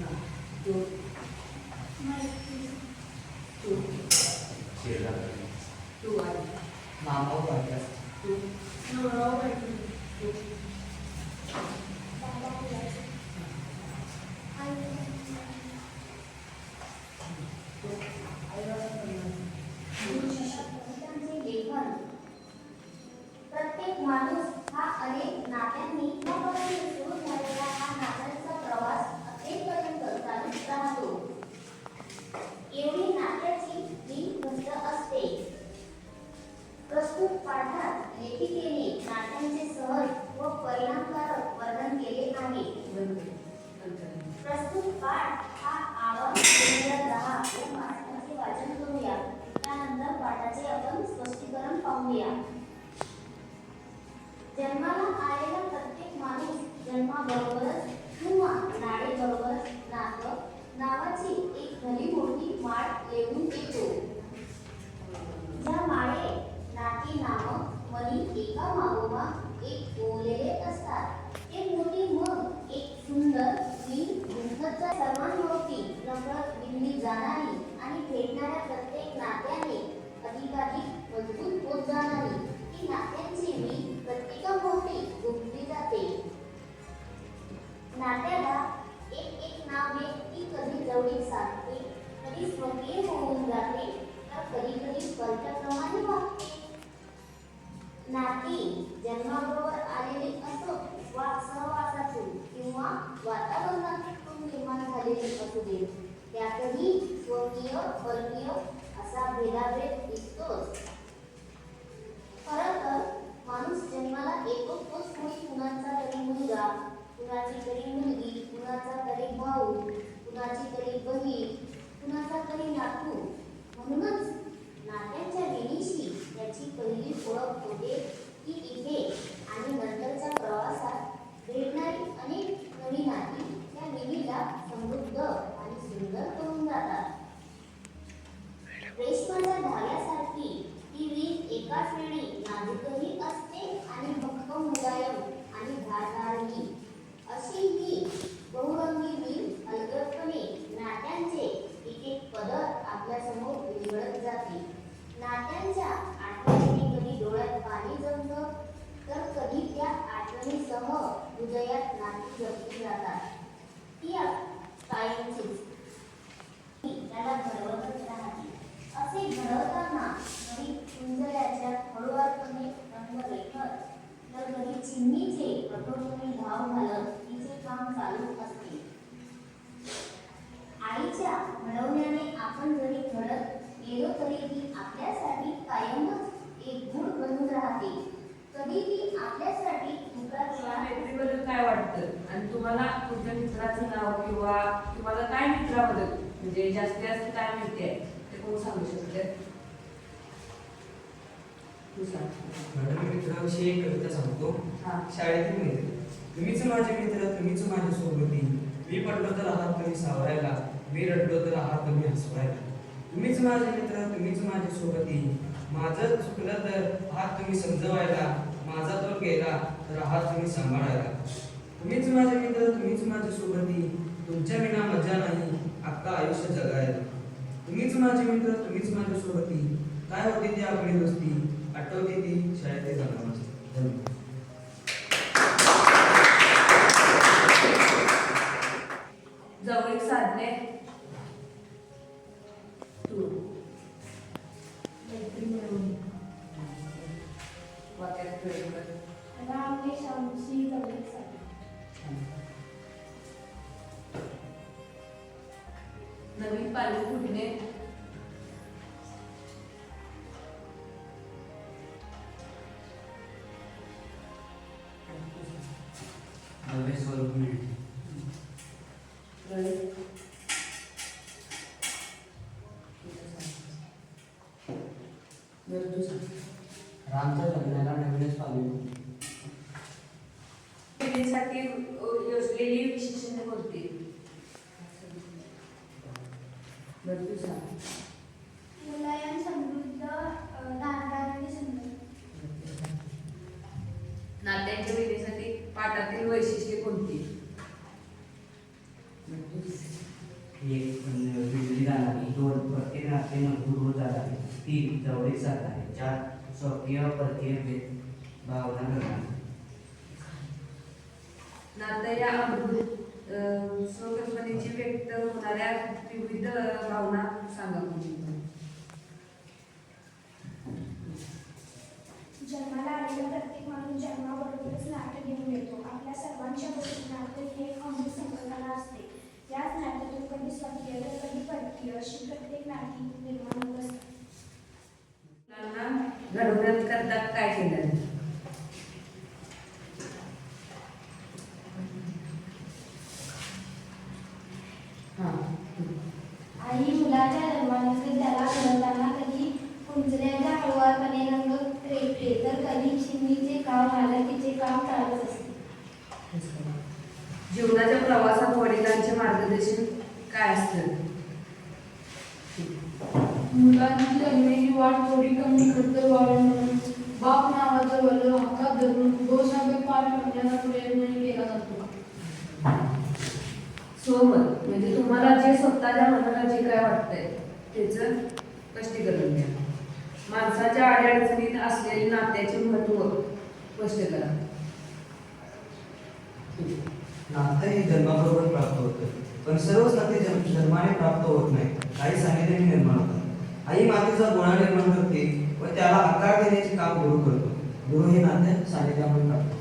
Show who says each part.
Speaker 1: はい केले. लेखिकेने नात्यांचे सहज व परिणामकारक वर्णन केले आहे. प्रस्तुत पाठ हा आवाज दहा. या पाठाचे वाचन करूया. त्यानंतर पाठाचे आपण स्पष्टीकरण पाहूया. जन्माला आलेला प्रत्येक माणूस जन्माबरोबरच किंवा नाडीबरोबरच नातं नावाची एक भली मोठी माळ येऊन येतो ज्या माळे नाती नामक मनी एका मागोमाग एक ओवलेले असतात ते मोठी मग एक सुंदर मी गुंफतच्या सर्वांभोवती नकळत विणली जाणारी आणि भेटणाऱ्या प्रत्येक नात्याने अधिकाधिक मजबूत होत जाणारी ती नात्यांची मी प्रत्येकाभोवती गुंफली जाते. नात्याला एक एक नावे ती कधी जवळीक साधते कधी स्वकीय होऊन जाते तर कधी कधी कर्तक्रमाने वागते. नाती जन्माबरोबर आलेली असो वा सहवासातून किंवा वातावरणातून निर्माण झालेली असू दे त्यातही स्वकीय परकीय असा भेदाभेद दिसतोच. खरं तर माणूस जन्माला येतो तोच कोणी कुणाचा तरी मुलगा कुणाची तरी मुलगी कुणाचा तरी भाऊ कुणाची तरी बहीण कुणाचा तरी नातू म्हणूनच नात्याच्या विणीशी त्याची पहिली ओळख होते ती इथे आणि नंतर प्रवासात भेटणारी अनेक नवी नाती त्या विणीला समृद्ध आणि सुंदर करून जातात रेशमाच्या धाग्यासारखी ती वीज एकाच वेळी नाजूकही असते आणि भक्कम मुलायम आणि धारदारही अशी ही बहुरंगी वीज अलगदपणे नाट्यांचे एक एक पदर आपल्यासमोर उलगडत जाते नाट्यांच्या आठवणीने कधी डोळ्यात पाणी जमतं तर कधी त्या उदयात नाती जपली जातात. ती कायमचीच ती त्याला घडवतच राहते. असे घडवताना घरी कुंजल्याच्या हळूवारपणे रंग रेखत तर घरी चिमणीचे कठोरपणे धाव घालत तिचे काम चालू असते आईच्या घडवण्याने आपण जरी घडत गेलो तरी ती आपल्यासाठी कायमच एक गुण बनून राहते कधी ती आपल्यासाठी तुकडा
Speaker 2: मैत्रीबद्दल काय वाटतं आणि तुमच्या मित्राचं नाव किंवा तुम्हाला काय मित्राबद्दल म्हणजे जास्तीत जास्त काय माहिती आहे ते कोण सांगू शकते?
Speaker 3: मॅडम मित्राविषयी एक कविता सांगतो. शाळेतील मित्र तुम्हीच माझे मित्र तुम्हीच माझी सोबती. मी पडलो तर आहात तुम्ही सावरायला. मी रडलो तर आहात तुम्ही हसवायला. तुम्हीच माझे मित्र तुम्हीच माझी सोबती. माझं चुकलं तर आहात तुम्ही समजवायला. माझा तो गेला तर आहात तुम्ही सांभाळायला. तुम्हीच माझे मित्र तुम्हीच माझी सोबती तुमच्या विना मजा नाही. अख्खा आयुष्य जगायला. तुम्हीच माझे मित्र तुम्हीच माझी सोबती काय होती ती आपली दोस्ती? आठवते ती शाळेतील धन्यवाद.
Speaker 2: जवळीक साधणे तू. वाक्यात प्रयोग कर.
Speaker 1: जवळीक साधली.
Speaker 2: नवीन पालवी फुटणे
Speaker 4: नवे स्वरूप मिळते. रामच्या लग्नाला नवीनच पाहिजे
Speaker 2: पिढीसाठी योजलेली विशेषणे कोणती? बरं, तू सांग.
Speaker 1: मुलायम समृद्ध आणि सुंदर
Speaker 2: नात्यांच्या विधीसाठी पाठातील वैशिष्ट्ये कोणती?
Speaker 4: एक विजली जाणारी दोन प्रत्येक नाते मजबूत होत जाणारी तीन जवळीक साधणारे चार स्वकीय परकीय भेद भावना करणारे
Speaker 2: नातं या स्वकल्पनेची व्यक्त होणाऱ्या विविध भावना सांगा
Speaker 5: जन्माला आलेला प्रत्येक माणूस जन्माबरोबरच नाटक घेऊन येतो. आपल्या सर्वांच्या बरोबर नाटक ही एक अमृत संकल्पना असते. याच नाटकातून कधी स्वकीय तर कधी परकीय अशी प्रत्येक नाती निर्माण होत असतात
Speaker 2: मुलांना घडवण्याकरता काय केलं हां
Speaker 5: आई मुलाच्या जन्मानंतर त्याला घडवताना कधी कुंचण्याचा हळुवारपणे रंग रेपते तर कधी चिमणीचे काम हालकीचे काम चालत असते.
Speaker 2: जीवनाच्या प्रवासात वडिलांचे मार्गदर्शन काय असतं?
Speaker 6: मुलांची जगण्याची वाट थोडी कमी खर्च व्हावी म्हणून. बाप नावाचं वल्ल हातात धरून गोसागर पार करण्याचा प्रयत्न केला जातो.
Speaker 2: सोमत म्हणजे तुम्हाला जे स्वतःच्या मनाला जे काय वाटतंय त्याचं स्पष्टीकरण द्या. माणसाच्या अडचणीत असलेले नात्याचे महत्त्व स्पष्ट करा.
Speaker 3: नातं हे जन्माबरोबर प्राप्त होतं पण सर्वच नाते जन्माने प्राप्त होत नाही. काही सानिध्याने निर्माण होतात. आई मातेचा गोळा निर्माण करते व त्याला आकार देण्याचे काम गुरु करतो. गुरु हे नाते सानिध्यामुळे प्राप्त होते.